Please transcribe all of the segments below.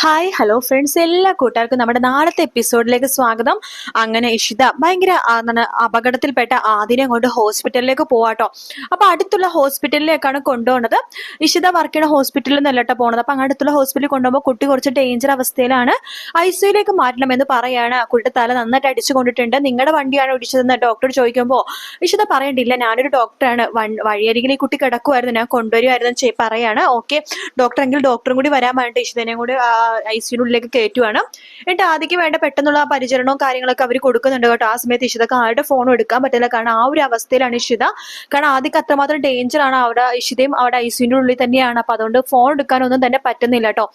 Hi hello friends എല്ലാ കൂട്ടുകാർക്കും നമ്മുടെ നാളത്തെ എപ്പിസോഡിലേക്ക് സ്വാഗതം. അങ്ങനെ ഇഷിത ഭയങ്കര അപകടത്തിൽപ്പെട്ട ആദിനെ കൊണ്ട് ഹോസ്പിറ്റലിലേക്ക് പോവാട്ടോ. അപ്പൊ അടുത്തുള്ള ഹോസ്പിറ്റലിലേക്കാണ് കൊണ്ടുപോകുന്നത് ഇഷിത വർക്ക് ചെയ്യുന്ന ഹോസ്പിറ്റലിൽ നിന്നല്ലട്ടോ പോണത്. അപ്പൊ അടുത്തുള്ള ഹോസ്പിറ്റലിൽ കൊണ്ടുപോകുമ്പോൾ കുട്ടി കുറച്ച് ഡേഞ്ചർ അവസ്ഥയിലാണ്. ഐ സിയുലേക്ക് മാറ്റണമെന്ന് പറയാണ്. കുട്ടി തല നന്നായിട്ട് അടിച്ചു കൊണ്ടിട്ടുണ്ട്. നിങ്ങളുടെ വണ്ടിയാണ് ഓടിച്ചതെന്ന് ഡോക്ടർ ചോദിക്കുമ്പോൾ ഇഷിത പറയണ്ടില്ല. ഞാനൊരു ഡോക്ടറാണ് വഴിയരികിൽ ഈ കുട്ടി കിടക്കുമായിരുന്നു ഞാൻ കൊണ്ടുവരുമായിരുന്നു എന്ന് പറയാണ്. ഓക്കെ ഡോക്ടർ എങ്കിൽ ഡോക്ടറും കൂടി വരാൻ വേണ്ടി ഇഷിതനെയും കൂടി ഐ സിയുള്ളിലേക്ക് കയറ്റുവാണ്. എന്നിട്ട് ആദ്യക്ക് വേണ്ട പെട്ടെന്നുള്ള ആ പരിചരണവും കാര്യങ്ങളൊക്കെ അവർ കൊടുക്കുന്നുണ്ട് കേട്ടോ. ആ സമയത്ത് ഇഷിതക്ക് ആരുടെ ഫോണും എടുക്കാൻ പറ്റില്ല. കാരണം ആ ഒരു അവസ്ഥയിലാണ് ഇഷിത. കാരണം ആദ്യക്ക് അത്രമാത്രം ഡേഞ്ചറാണ് അവിടെ ഇഷിതയും അവിടെ ഐ ഉള്ളിൽ തന്നെയാണ്. അപ്പൊ അതുകൊണ്ട് ഫോൺ എടുക്കാനൊന്നും തന്നെ പറ്റുന്നില്ല കേട്ടോ.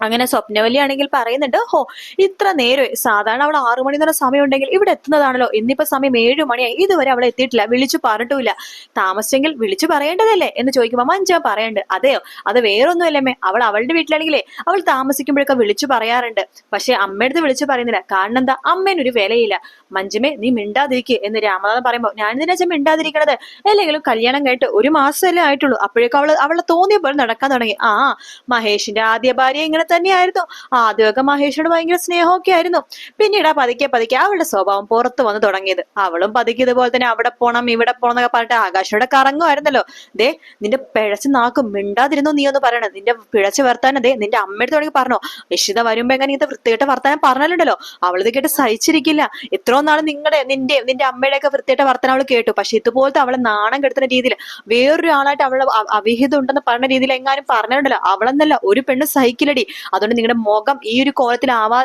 അങ്ങനെ സ്വപ്നവലി ആണെങ്കിൽ പറയുന്നുണ്ട് ഹോ ഇത്ര നേരം സാധാരണ അവൾ ആറു മണി തന്നെ സമയം ഉണ്ടെങ്കിൽ ഇവിടെ എത്തുന്നതാണല്ലോ. ഇന്നിപ്പോ സമയം ഏഴു മണിയായി. ഇതുവരെ അവൾ എത്തിയിട്ടില്ല. വിളിച്ചു പറഞ്ഞിട്ടില്ല താമസിച്ചെങ്കിൽ വിളിച്ചു പറയേണ്ടതല്ലേ എന്ന് ചോദിക്കുമ്പോൾ മഞ്ജ പറയണ്ട്. അതെയോ? അത് വേറൊന്നുമല്ലമ്മേ. അവൾ അവളുടെ വീട്ടിലാണെങ്കിലേ അവൾ താമസിക്കുമ്പോഴൊക്കെ വിളിച്ചു പറയാറുണ്ട്. പക്ഷെ അമ്മയടുത്ത് വിളിച്ചു പറയുന്നില്ല. കാരണം എന്താ? അമ്മേനൊരു വിലയില്ല. മഞ്ജുമേ നീ മിണ്ടാതിരിക്കുക എന്ന് രാമനാഥൻ പറയുമ്പോൾ ഞാൻ അച്ഛൻ മിണ്ടാതിരിക്കണത്? അല്ലെങ്കിലും കല്യാണം കേട്ട് ഒരു മാസമല്ലേ ആയിട്ടുള്ളൂ. അപ്പോഴേക്കും അവൾ അവളെ തോന്നിയ പോലെ നടക്കാൻ തുടങ്ങി. ആ മഹേഷിന്റെ ആദ്യ ഭാര്യ ഇങ്ങനെ തന്നെയായിരുന്നു. ആദ്യമൊക്കെ മഹേഷിനോട് ഭയങ്കര സ്നേഹമൊക്കെ ആയിരുന്നു. പിന്നീട് ആ പതുക്കെ പതുക്കെ അവളുടെ സ്വഭാവം പുറത്തു വന്ന് തുടങ്ങിയത്. അവളും പതുക്കെ ഇതുപോലെ തന്നെ അവിടെ പോണം ഇവിടെ പോണം എന്നൊക്കെ പറഞ്ഞിട്ട് ആകാശോടെ കറങ്ങുമായിരുന്നല്ലോ. ദേ നിന്റെ പിഴച്ച് നാക്കും മിണ്ടാതിരുന്നു നീ ഒന്ന് പറയണത് നിന്റെ പിഴച്ച് വർത്താനം ദേ നിന്റെ അമ്മയുടെ തുടങ്ങി പറഞ്ഞോ. നിശ്ചിത വരുമ്പോ എങ്ങനെ ഇത് വൃത്തികെട്ട വർത്താനം പറഞ്ഞാലുണ്ടല്ലോ. അവളിത് കേട്ട് സഹിച്ചിരിക്കില്ല. എത്രയോ നാൾ നിങ്ങളുടെ നിന്റെ നിന്റെ അമ്മയുടെ ഒക്കെ വൃത്തികെട്ട വർത്താനം അവൾ കേട്ടു. പക്ഷെ ഇതുപോലത്തെ അവളെ നാണം കെടുത്തുന്ന രീതിയിൽ വേറൊരാളായിട്ട് അവളെ അവിഹിതം ഉണ്ടെന്ന് പറഞ്ഞ രീതിയിൽ എങ്ങാനും പറഞ്ഞിട്ടുണ്ടല്ലോ അവളെന്നല്ല ഒരു പെണ്ണ് സഹിക്കില്ലടി. അതുകൊണ്ട് നിങ്ങളുടെ മുഖം ഈ ഒരു കോലത്തിൽ ആവാ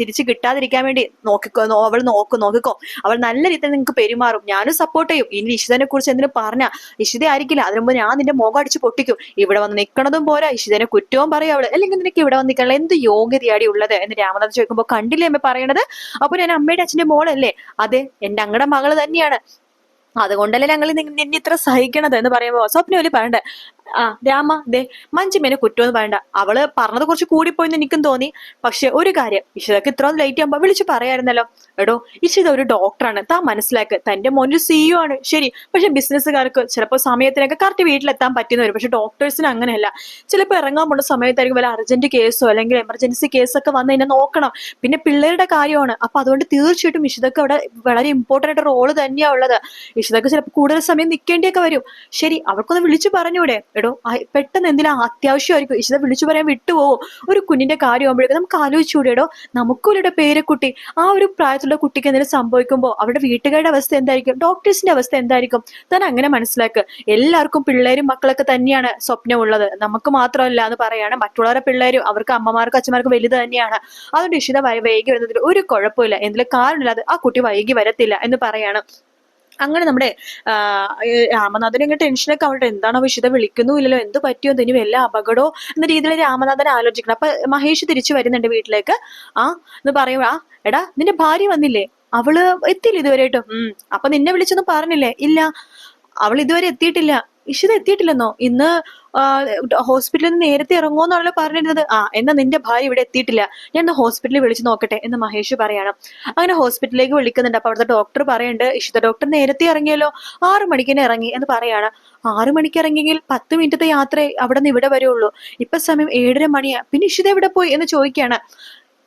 തിരിച്ച് കിട്ടാതിരിക്കാൻ വേണ്ടി നോക്കിക്കോ അവൾ നോക്കും നോക്കിക്കോ. അവൾ നല്ല രീതിയിൽ നിങ്ങൾക്ക് പെരുമാറും. ഞാനും സപ്പോർട്ട് ചെയ്യും. ഇനി ഇഷിതനെ കുറിച്ച് എന്തിനും പറഞ്ഞ? ഇഷിത ആയിരിക്കില്ല. അതിനു മുമ്പ് ഞാൻ നിന്റെ മുഖം അടിച്ച് പൊട്ടിക്കും. ഇവിടെ വന്ന് നിൽക്കണതും പോരാ. ഇഷിതനെ കുറ്റവും പറയും അവൾ. അല്ലെങ്കിൽ നിനക്ക് ഇവിടെ വന്ന് നിൽക്കാനുള്ള എന്ത് യോഗ്യതയാടി ഉള്ളത്? എന്ന് രാമനാഥ് ചോദിക്കുമ്പോൾ കണ്ടില്ലേ അമ്മ പറയണത്? അപ്പൊ ഞാൻ അമ്മയുടെ അച്ഛന്റെ മോളല്ലേ? അതെ എന്റെ അങ്ങടെ മകൾ തന്നെയാണ്. അതുകൊണ്ടല്ലേ ഞങ്ങൾ നിന്നെ ഇത്ര സഹിക്കണത്? എന്ന് പറയുമ്പോ സ്വപ്നവലി പറയണ്ടേ. ആ രാമ ദേ മഞ്ജിമേനെ കുറ്റമെന്ന് പറയണ്ട. അവൾ പറഞ്ഞത് കുറച്ച് കൂടിപ്പോയെന്ന് എനിക്കും തോന്നി. പക്ഷെ ഒരു കാര്യം ഇഷിതക്ക് ഇത്ര ലൈറ്റ് ആകുമ്പോ വിളിച്ചു പറയായിരുന്നല്ലോ. എടോ ഇഷിത ഒരു ഡോക്ടറാണ് താ മനസ്സിലാക്ക് തന്റെ മോനൊരു സിഇഒ ആണ്. ശരി പക്ഷെ ബിസിനസ്സുകാർക്ക് ചിലപ്പോൾ സമയത്തിനൊക്കെ കറക്റ്റ് വീട്ടിലെത്താൻ പറ്റുന്ന വരും പക്ഷെ ഡോക്ടേഴ്സിന് അങ്ങനെയല്ല. ചിലപ്പോൾ ഇറങ്ങാൻ പോണ സമയത്തായിരിക്കും വല്ല അർജന്റ് കേസോ അല്ലെങ്കിൽ എമർജൻസി കേസൊക്കെ വന്ന് കഴിഞ്ഞാൽ നോക്കണം. പിന്നെ പിള്ളേരുടെ കാര്യമാണ്. അപ്പൊ അതുകൊണ്ട് തീർച്ചയായിട്ടും ഇഷിതക്ക് അവിടെ വളരെ ഇമ്പോർട്ടന്റ് ആയിട്ട് റോൾ തന്നെയാ ഉള്ളത്. ഇഷിതക്ക് ചിലപ്പോൾ കൂടുതൽ സമയം നിൽക്കേണ്ടിയൊക്കെ വരും. ശരി അവർക്കൊന്ന് വിളിച്ചു പറഞ്ഞൂടെ? എടോ പെട്ടെന്ന് എന്തിനാ അത്യാവശ്യമായിരിക്കും? ഇഷിത വിളിച്ചു പറയാൻ വിട്ടുപോകും ഒരു കുഞ്ഞിന്റെ കാര്യമാകുമ്പോഴേക്കും നമുക്ക് ആലോചിച്ചുകൂടെ എടോ? നമുക്കൊരു പേരക്കുട്ടി ആ ഒരു പ്രായത്തിലുള്ള കുട്ടിക്ക് എന്തെങ്കിലും സംഭവിക്കുമ്പോൾ അവരുടെ വീട്ടുകാരുടെ അവസ്ഥ എന്തായിരിക്കും? ഡോക്ടേഴ്സിന്റെ അവസ്ഥ എന്തായിരിക്കും? താൻ അങ്ങനെ മനസ്സിലാക്കുക എല്ലാവർക്കും പിള്ളേരും മക്കളൊക്കെ തന്നെയാണ് സ്വപ്നമുള്ളത്. നമുക്ക് മാത്രമല്ല എന്ന് പറയാണ്. മറ്റുള്ളവരുടെ പിള്ളേരും അവർക്ക് അമ്മമാർക്കും അച്ഛന്മാർക്കും വലുത് തന്നെയാണ്. അതുകൊണ്ട് ഇഷിത വൈകി വരുന്നതിൽ ഒരു കുഴപ്പമില്ല. എന്തെങ്കിലും കാരണമില്ലാതെ ആ കുട്ടി വൈകി വരത്തില്ല എന്ന് പറയാണ്. അങ്ങനെ നമ്മുടെ രാമനാഥൻ ഇങ്ങനെ ടെൻഷനൊക്കെ ആവട്ടെ. എന്താണോ വിശുദ്ധ വിളിക്കുന്നുമില്ലല്ലോ എന്ത് പറ്റിയോ ഇനി വല്ല അപകടമോ എന്ന രീതിയിൽ രാമനാഥൻ ആലോചിക്കണം. അപ്പൊ മഹേഷ് തിരിച്ചു വരുന്നുണ്ട് വീട്ടിലേക്ക്. ആ എന്ന് പറയുമ്പോ ആ എടാ നിന്റെ ഭാര്യ വന്നില്ലേ? അവൾ എത്തിയില്ല ഇതുവരെയായിട്ടും? ഉം അപ്പൊ നിന്നെ വിളിച്ചൊന്നും പറഞ്ഞില്ലേ? ഇല്ല അവൾ ഇതുവരെ എത്തിയിട്ടില്ല. ഇഷിത എത്തിയിട്ടില്ലെന്നോ ഇന്ന് ഹോസ്പിറ്റലിൽ നിന്ന് നേരത്തെ ഇറങ്ങുമെന്നാണല്ലോ പറഞ്ഞിരുന്നത്. ആ എന്നാ നിന്റെ ഭാര്യ ഇവിടെ എത്തിയിട്ടില്ല. ഞാൻ ഇന്ന് ഹോസ്പിറ്റലിൽ വിളിച്ചു നോക്കട്ടെ എന്ന് മഹേഷ് പറയാണ്. അങ്ങനെ ഹോസ്പിറ്റലിലേക്ക് വിളിക്കുന്നുണ്ട്. അപ്പൊ അവിടുത്തെ ഡോക്ടർ പറയുന്നുണ്ട് ഇഷിത ഡോക്ടർ നേരത്തെ ഇറങ്ങിയല്ലോ. ആറു മണിക്ക് ഇറങ്ങി എന്ന് പറയാണ്. ആറു മണിക്ക് ഇറങ്ങിയെങ്കിൽ പത്ത് മിനിറ്റത്തെ യാത്ര അവിടെ നിന്ന് ഇവിടെ വരുള്ളൂ. ഇപ്പൊ സമയം ഏഴര മണിയാ. പിന്നെ ഇഷിത എവിടെ പോയി എന്ന് ചോദിക്കുകയാണ്.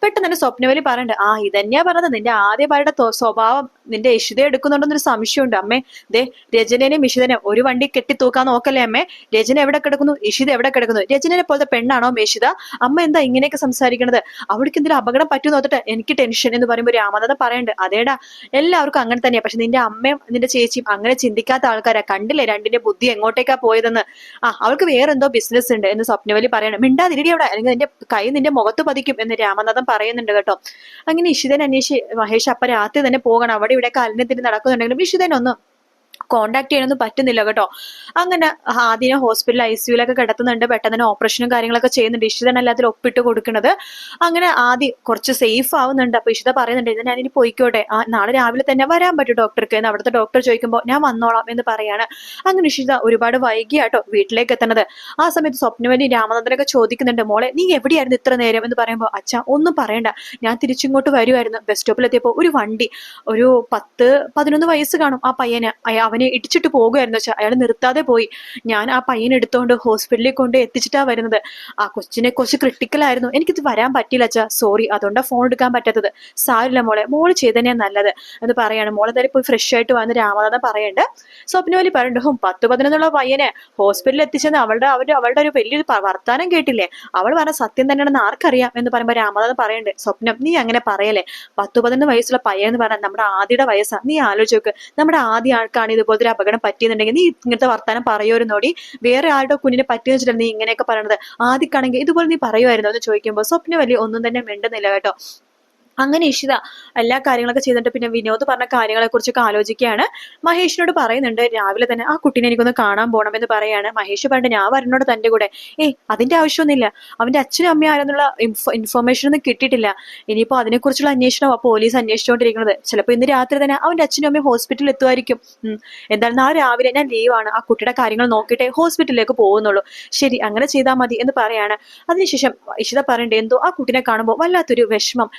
പെട്ടെന്ന് തന്നെ സ്വപ്നവലി പറയണ്ട് ആ ഇതന്നെയാ പറഞ്ഞത്. നിന്റെ ആദ്യ ഭാര്യയുടെ സ്വഭാവം നിന്റെ ഇഷിത എടുക്കുന്നുണ്ടെന്നൊരു സംശയമുണ്ട്. അമ്മേ ദേ രജനേനെയും ഇഷിതനെയും ഒരു വണ്ടി കെട്ടി തൂക്കാൻ നോക്കല്ലേ അമ്മേ? രജന എവിടെ കിടക്കുന്നു? ഇഷിത എവിടെ കിടക്കുന്നു? രജനനെ പോലത്തെ പെണ്ണാണോ മേഷിത അമ്മ എന്താ ഇങ്ങനെയൊക്കെ സംസാരിക്കണത്? അവൾക്ക് എന്തെങ്കിലും അപകടം പറ്റുമെന്ന് നോക്കട്ടെ എനിക്ക് ടെൻഷൻ എന്ന് പറയുമ്പോൾ രാമനാഥൻ പറയണ്ട് അതേടാ എല്ലാവർക്കും അങ്ങനെ തന്നെയാ. പക്ഷെ നിന്റെ അമ്മയും നിന്റെ ചേച്ചിയും അങ്ങനെ ചിന്തിക്കാത്ത ആൾക്കാരാ. കണ്ടില്ലേ രണ്ടിന്റെ ബുദ്ധി എങ്ങോട്ടേക്കാ പോയതെന്ന്? ആ അവൾക്ക് വേറെ എന്തോ ബിസിനസ് ഉണ്ട് എന്ന് സ്വപ്നവലി പറയണം മിണ്ടാതിരി അവിടെ. അല്ലെങ്കിൽ നിന്റെ കൈ നിന്റെ മുഖത്ത് പതിക്കും എന്ന് രാമനാഥൻ പറയുന്നുണ്ട് കേട്ടോ. അങ്ങനെ ഇഷിതൻ അന്വേഷിച്ച് മഹേഷ് അപ്പ രാത്രി തന്നെ പോകണം. അവിടെ ഇവിടെ കാലിനെത്തിരി നടക്കുന്നുണ്ടെങ്കിലും ഇഷിതനൊന്നും കോണ്ടാക്ട് ചെയ്യാനൊന്നും പറ്റുന്നില്ല കേട്ടോ. അങ്ങനെ ആദ്യം ഹോസ്പിറ്റൽ ഐ സിയുലൊക്കെ കിടത്തുന്നുണ്ട്. പെട്ടെന്ന് തന്നെ ഓപ്പറേഷനും കാര്യങ്ങളൊക്കെ ചെയ്യുന്നുണ്ട്. ഇഷിത തന്നെ എല്ലാത്തിലും ഒപ്പിട്ട് കൊടുക്കുന്നത്. അങ്ങനെ ആദ്യം കുറച്ച് സേഫ് ആവുന്നുണ്ട്. അപ്പൊ ഇഷിത പറയുന്നുണ്ട് ഇത് ഞാനിനി പോയിക്കോട്ടെ. നാളെ രാവിലെ തന്നെ വരാൻ പറ്റും ഡോക്ടർക്ക് എന്ന് അവിടുത്തെ ഡോക്ടർ ചോദിക്കുമ്പോൾ ഞാൻ വന്നോളാം എന്ന് പറയാണ്. അങ്ങനെ ഇഷിത ഒരുപാട് വൈകിയാട്ടോ വീട്ടിലേക്ക് എത്തുന്നത്. ആ സമയത്ത് സ്വപ്നവലി രാമനന്ദനൊക്കെ ചോദിക്കുന്നുണ്ട് മോളെ നീ എവിടെയായിരുന്നു ഇത്ര നേരം? എന്ന് പറയുമ്പോൾ അച്ഛ ഒന്നും പറയണ്ട. ഞാൻ തിരിച്ചിങ്ങോട്ട് വരുമായിരുന്നു ബസ് സ്റ്റോപ്പിൽ എത്തിയപ്പോൾ ഒരു വണ്ടി ഒരു പത്ത് പതിനൊന്ന് വയസ്സ് കാണും ആ പയ്യന്. അവൻ അവനെ ഇടിച്ചിട്ട് പോകുമായിരുന്നു വെച്ചാൽ അയാൾ നിർത്താതെ പോയി. ഞാൻ ആ പയ്യനെ എടുത്തുകൊണ്ട് ഹോസ്പിറ്റലിൽ കൊണ്ട് എത്തിച്ചിട്ടാ വരുന്നത്. ആ കൊച്ചിനെ കുറച്ച് ക്രിട്ടിക്കലായിരുന്നു എനിക്കിത് വരാൻ പറ്റില്ല അച്ഛാ. സോറി അതുകൊണ്ടാണ് ഫോൺ എടുക്കാൻ പറ്റാത്തത്. സാരില്ല മോളെ. മോൾ ചെയ്തതന്നെ നല്ലത് എന്ന് പറയാണ്. മോളെ തന്നെ പോയി ഫ്രഷ് ആയിട്ട് വന്ന് രാമനാഥൻ പറയണ്ട്. സ്വപ്നവലി പറയുന്നുണ്ട് ഹും പത്ത് പതിനൊന്നുള്ള പയ്യനെ ഹോസ്പിറ്റലിൽ എത്തിച്ചെന്ന് അവളുടെ അവരുടെ അവളുടെ ഒരു വലിയൊരു വർത്താനം കേട്ടില്ലേ? അവൾ പറഞ്ഞ സത്യം തന്നെയാണെന്ന് ആർക്കറിയാം എന്ന് പറയുമ്പോൾ രാമനാഥൻ പറയണ്ട് സ്വപ്നം നീ അങ്ങനെ പറയല്ലേ? പത്ത് പതിനൊന്ന് വയസ്സുള്ള പയ്യൻ എന്ന് പറഞ്ഞാൽ നമ്മുടെ ആദ്യയുടെ വയസ്സാണ് നീ ആലോചിച്ച് നമ്മുടെ ആദ്യ ആൾക്കാണ് ഇതുപോലത്തെ ഒരു അപകടം പറ്റിയെന്നുണ്ടെങ്കിൽ നീ ഇങ്ങനത്തെ വർത്താനം പറയുമായിരുന്നോടി വേറെ ആളുടെ കുഞ്ഞിനെ പറ്റിയെന്ന് വെച്ചിട്ടാണ് നീ ഇങ്ങനെയൊക്കെ പറയണത്. ആദ്യക്കാണെങ്കിൽ ഇതുപോലെ നീ പറയുമായിരുന്നു എന്ന് ചോദിക്കുമ്പോൾ സ്വപ്ന വലിയ ഒന്നും തന്നെ മിണ്ടുന്നില്ല കേട്ടോ. അങ്ങനെ ഇഷിത എല്ലാ കാര്യങ്ങളൊക്കെ ചെയ്തിട്ട് പിന്നെ വിനോദ് പറഞ്ഞ കാര്യങ്ങളെ കുറിച്ചൊക്കെ ആലോചിക്കുകയാണ്. മഹേഷിനോട് പറയുന്നുണ്ട് രാവിലെ തന്നെ ആ കുട്ടീനെ എനിക്കൊന്ന് കാണാൻ പോകണം എന്ന് പറയാണ്. മഹേഷ് പറഞ്ഞിട്ട് ഞാൻ വരുന്നോട് തന്റെ കൂടെ. ഏയ് അതിന്റെ ആവശ്യമൊന്നുമില്ല. അവന്റെ അച്ഛനും അമ്മയും ആരെന്നുള്ള ഇൻഫോർമേഷൻ ഒന്നും കിട്ടിയിട്ടില്ല. ഇനിയിപ്പോ അതിനെക്കുറിച്ചുള്ള അന്വേഷണം പോലീസ് അന്വേഷിച്ചുകൊണ്ടിരിക്കുന്നത്. ചിലപ്പോൾ ഇന്ന് രാത്രി തന്നെ അവന്റെ അച്ഛനും അമ്മയും ഹോസ്പിറ്റലിൽ എത്തുമായിരിക്കും. എന്തായാലും ആ രാവിലെ ഞാൻ ലീവാണ് ആ കുട്ടിയുടെ കാര്യങ്ങൾ നോക്കിയിട്ടേ ഹോസ്പിറ്റലിലേക്ക് പോകുന്നുള്ളൂ. ശരി അങ്ങനെ ചെയ്താൽ മതി എന്ന് പറയാണ്. അതിനുശേഷം ഇഷിത പറയണ്ടേ എന്തോ ആ കുട്ടിനെ കാണുമ്പോൾ വല്ലാത്തൊരു വിഷമം.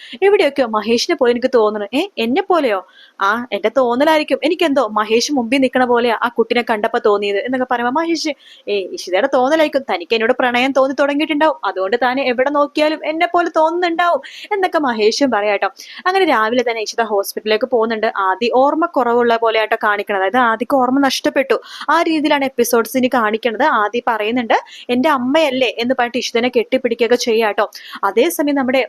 എവിടെയൊക്കെയോ മഹേഷിനെ പോലെ എനിക്ക് തോന്നുന്നു ഏ എന്നെ പോലെയോ? ആ എന്റെ തോന്നലായിരിക്കും. എനിക്കെന്തോ മഹേഷ് മുമ്പിൽ നിൽക്കണ പോലെ ആ കുട്ടിനെ കണ്ടപ്പോ തോന്നിയത് എന്നൊക്കെ പറയുമ്പോ മഹേഷ് ഏ ഇഷിതയുടെ തോന്നലായിരിക്കും. തനിക്ക് എന്നോട് പ്രണയം തോന്നി തുടങ്ങിയിട്ടുണ്ടാവും. അതുകൊണ്ട് താൻ എവിടെ നോക്കിയാലും എന്നെ പോലെ തോന്നുന്നുണ്ടാവും എന്നൊക്കെ മഹേഷും പറയാട്ടോ അങ്ങനെ രാവിലെ തന്നെ ഇഷിത ഹോസ്പിറ്റലിലേക്ക് പോകുന്നുണ്ട്. ആദ്യ ഓർമ്മ കുറവുള്ള പോലെയാട്ടോ കാണിക്കണത്. അതായത് ആദ്യക്ക് ഓർമ്മ നഷ്ടപ്പെട്ടു. ആ രീതിയിലാണ് എപ്പിസോഡ്സ് ഇനി കാണിക്കണത്. ആദ്യം പറയുന്നുണ്ട് എന്റെ അമ്മയല്ലേ എന്ന് പറഞ്ഞിട്ട് ഇഷിതനെ കെട്ടിപ്പിടിക്കുകയൊക്കെ ചെയ്യാട്ടോ. അതേസമയം നമ്മുടെ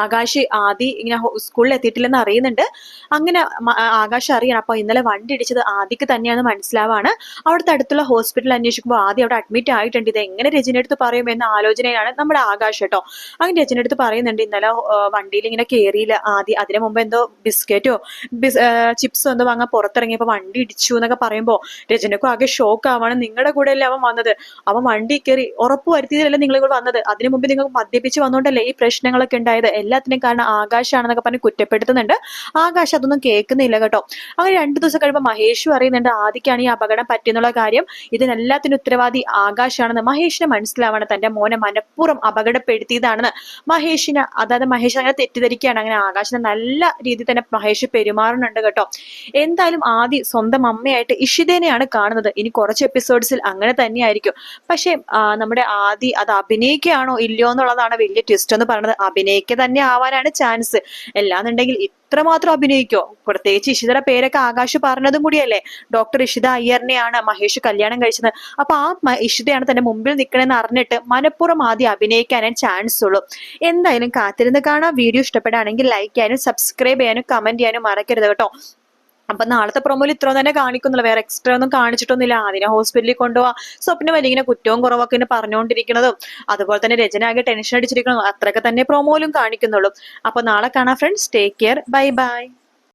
ആകാശ് ആദി ഇങ്ങനെ സ്കൂളിൽ എത്തിയിട്ടില്ലെന്ന് അറിയുന്നുണ്ട്. അങ്ങനെ ആകാശ് അറിയണം. അപ്പോൾ ഇന്നലെ വണ്ടി ഇടിച്ചത് ആദിക്ക് തന്നെയാണെന്ന് മനസ്സിലാവാണ്. അവിടുത്തെ അടുത്തുള്ള ഹോസ്പിറ്റലിൽ അന്വേഷിക്കുമ്പോൾ ആദ്യം അവിടെ അഡ്മിറ്റ് ആയിട്ടുണ്ട്. ഇത് എങ്ങനെ രചന എടുത്ത് പറയും എന്ന ആലോചനയാണ് നമ്മുടെ ആകാശ് കേട്ടോ. അങ്ങനെ രചന എടുത്ത് പറയുന്നുണ്ട് ഇന്നലെ വണ്ടിയിൽ ഇങ്ങനെ കയറിയില്ല ആദ്യം അതിനു മുമ്പ് എന്തോ ബിസ്ക്കറ്റോ ബിസ് ചിപ്സോ എന്തോ വാങ്ങാൻ പുറത്തിറങ്ങിയപ്പോ വണ്ടി ഇടിച്ചു എന്നൊക്കെ പറയുമ്പോൾ രചനക്കും ആകെ ഷോക്ക് ആവാണ്. നിങ്ങളുടെ കൂടെ അല്ലേ അവൻ വന്നത്? അവൻ വണ്ടി കയറി ഉറപ്പ് വരുത്തിയതല്ലേ നിങ്ങൾ ഇവിടെ വന്നത്? അതിനു മുമ്പ് നിങ്ങൾ മദ്യപിച്ച് വന്നോണ്ടല്ലേ ഈ പ്രശ്നങ്ങളൊക്കെ ഉണ്ടായത്? എല്ലാത്തിനും കാരണം ആകാശാണെന്നൊക്കെ പറഞ്ഞ് കുറ്റപ്പെടുത്തുന്നുണ്ട്. ആകാശ് അതൊന്നും കേൾക്കുന്നില്ല കേട്ടോ. അങ്ങനെ രണ്ടു ദിവസം കഴിയുമ്പോൾ മഹേഷും അറിയുന്നുണ്ട് ആദിക്കാണ് ഈ അപകടം പറ്റിയെന്നുള്ള കാര്യം. ഇതിനെല്ലാത്തിനും ഉത്തരവാദി ആകാശാണെന്ന് മഹേഷിന് മനസ്സിലാവണം. തന്റെ മോനെ മനഃപൂർവം അപകടപ്പെടുത്തിയതാണെന്ന് മഹേഷിന് അതായത് മഹേഷ് അങ്ങനെ തെറ്റിദ്ധരിക്കുകയാണ്. അങ്ങനെ ആകാശിനെ നല്ല രീതിയിൽ തന്നെ മഹേഷ് പെരുമാറുന്നുണ്ട് കേട്ടോ. എന്തായാലും ആദി സ്വന്തം അമ്മയായിട്ട് ഇഷിതേനെയാണ് കാണുന്നത്. ഇനി കുറച്ച് എപ്പിസോഡ്സിൽ അങ്ങനെ തന്നെയായിരിക്കും. പക്ഷേ നമ്മുടെ ആദി അത് അഭിനയിക്കുകയാണോ ഇല്ലയോ എന്നുള്ളതാണ് വലിയ ട്വിസ്റ്റ് എന്ന് പറയുന്നത്. അഭിനയിക്കുക തന്നെ ആവാനാണ് ചാൻസ് അല്ലാന്നുണ്ടെങ്കിൽ ഇത്രമാത്രം അഭിനയിക്കോ? പ്രത്യേകിച്ച് ഇഷിതയുടെ പേരൊക്കെ ആകാശ് പറഞ്ഞതും കൂടിയല്ലേ? ഡോക്ടർ ഇഷിത അയ്യറിനെയാണ് മഹേഷ് കല്യാണം കഴിച്ചത്. അപ്പൊ ആ ഇഷിതയാണ് തന്റെ മുമ്പിൽ നിൽക്കണമെന്ന് അറിഞ്ഞിട്ട് മനഃപൂർവം ആദ്യം അഭിനയിക്കാനേ ചാൻസ് ഉള്ളൂ. എന്തായാലും കാത്തിരുന്ന് കാണാം. വീഡിയോ ഇഷ്ടപ്പെടുകയാണെങ്കിൽ ലൈക്ക് ചെയ്യാനും സബ്സ്ക്രൈബ് ചെയ്യാനും കമന്റ് ചെയ്യാനും മറക്കരുത് കേട്ടോ. അപ്പൊ നാളത്തെ പ്രൊമോയിൽ ഇത്ര തന്നെ കാണിക്കുന്നില്ല വേറെ എക്സ്ട്രാ ഒന്നും കാണിച്ചിട്ടൊന്നുമില്ല. അതിനെ ഹോസ്പിറ്റലിൽ കൊണ്ടുപോവാ. സ്വപ്നം വലിയ ഇങ്ങനെ കുറ്റവും കുറവൊക്കെ ഇങ്ങനെ പറഞ്ഞുകൊണ്ടിരിക്കുന്നതും. അതുപോലെ തന്നെ രചന ആകെ ടെൻഷൻ അടിച്ചിരിക്കുന്നതും അത്രയൊക്കെ തന്നെ പ്രൊമോയിലും കാണിക്കുന്നുള്ളൂ. അപ്പൊ നാളെ കാണാം friends take care bye bye